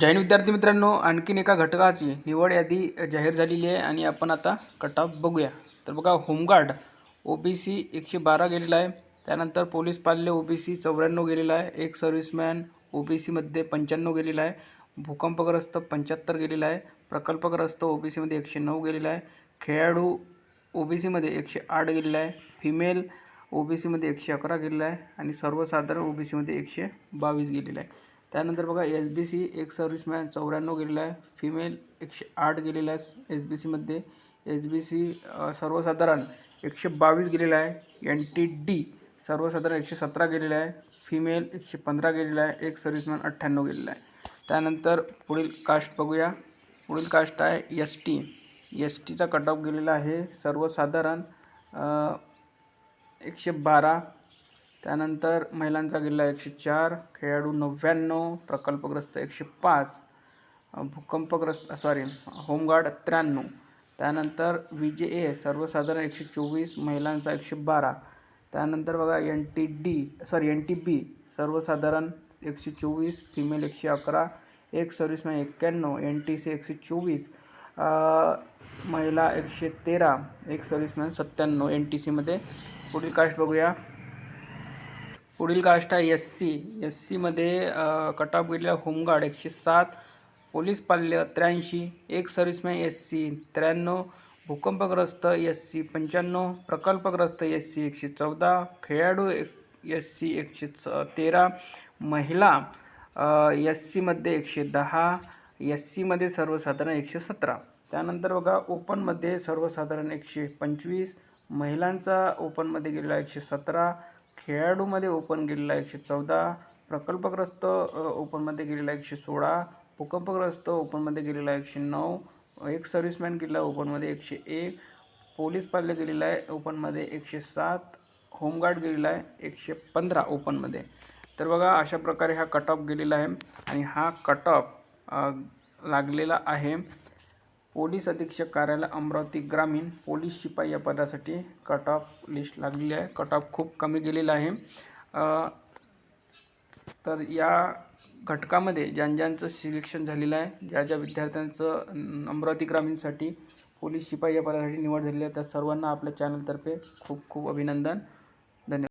जैन विद्यार्थी मित्रांनो आणखीन एका घटकाची निवड यादी जाहीर झालेली आहे आणि आपण आता कट ऑफ बघूया. तर बघा होमगार्ड ओ बी सी एकशे बारा गेलेला आहे. त्यानंतर पोलीस पाल्य ओ बी सी चौऱ्याण्णव गेलेला आहे. एक सर्व्हिसमॅन ओ बी सीमध्ये पंच्याण्णव गेलेला आहे. भूकंपग्रस्त पंच्याहत्तर गेलेला आहे. प्रकल्पग्रस्त ओ बी सीमध्ये एकशे नऊ गेलेला आहे. खेळाडू ओ बी सीमध्ये एकशे आठ गेलेला आहे. फिमेल ओ बी सीमध्ये एकशे अकरा गेलेला आहे. आणि सर्वसाधारण ओ बी सीमध्ये एकशे बावीस गेलेला आहे. त्यानंतर बघा एस बी सी एक सर्व्हिसमॅन चौऱ्याण्णव गेलेला आहे. फिमेल एकशे आठ गेलेला आहे एस बी सीमध्ये एस बी सी सर्वसाधारण एकशे बावीस गेलेला आहे. एन टी डी सर्वसाधारण एकशे सतरा गेलेला आहे. फिमेल एकशे पंधरा गेलेला आहे. एक सर्व्हिसमॅन अठ्ठ्याण्णव गेलेला आहे. त्यानंतर पुढील कास्ट बघूया. पुढील कास्ट आहे एस टी एस टीचा कट ऑफ गेलेला आहे. सर्वसाधारण एकशे बारा त्यानंतर महिलांचा किल्ला एकशे चार खेळाडू नव्याण्णव प्रकल्पग्रस्त एकशे पाच भूकंपग्रस्त सॉरी होमगार्ड त्र्याण्णव. त्यानंतर व्ही जे ए सर्वसाधारण एकशे चोवीस महिलांचा एकशे बारा. त्यानंतर बघा N T D sorry N T B सर्वसाधारण एकशे चोवीस फिमेल एकशे अकरा एक सर्व्हिसमॅन एक्क्याण्णव एन टी सी एकशे चोवीस महिला एकशे तेरा एक सर्व्हिसमॅन सत्त्याण्णव. एन टी सीमध्ये पुढील कास्ट बघूया. पुढील कास्ट आहे एस सी एस सीमध्ये कट ऑफ गेलेला होमगार्ड एकशे सात पोलीस पाल्य त्र्याऐंशी एक सर्व्हिसमॅन एस सी त्र्याण्णव भूकंपग्रस्त एस सी पंच्याण्णव प्रकल्पग्रस्त एस सी एकशे चौदा खेळाडू एक एस सी एकशे च तेरा महिला एस सीमध्ये एकशे दहा एस सीमध्ये सर्वसाधारण एकशे सतरा. त्यानंतर बघा ओपनमध्ये सर्वसाधारण एकशे पंचवीस महिलांचा ओपनमध्ये गेलेला एकशे सतरा खेळाडूमध्ये ओपन गेलेला एकशे चौदा प्रकल्पग्रस्त ओपनमध्ये गेलेला एकशे सोळा भूकंपग्रस्त ओपनमध्ये गेलेला एकशे नऊ एक सर्व्हिसमॅन गेलेला ओपनमध्ये एकशे एक पोलीस पाल्य गेलेला आहे ओपनमध्ये एकशे सात होमगार्ड गेलेला आहे एकशे पंधरा ओपनमध्ये. तर बघा अशा प्रकारे हा कट ऑफ गेलेला आहे आणि हा कट ऑफ लागलेला आहे. पोलीस अधीक्षक कार्यालय अमरावती ग्रामीण पोलीस शिपाई या पदासाठी कट ऑफ लिस्ट लागलेली आहे. कट ऑफ खूप कमी गेलेला आहे. तर या घटकामध्ये ज्यां ज्यांचं सिलेक्शन झालेलं आहे ज्या ज्या विद्यार्थ्यांचं अमरावती ग्रामीणसाठी पोलीस शिपाई या पदासाठी निवड झालेली आहे त्या सर्वांना आपल्या चॅनलतर्फे खूप खूप अभिनंदन.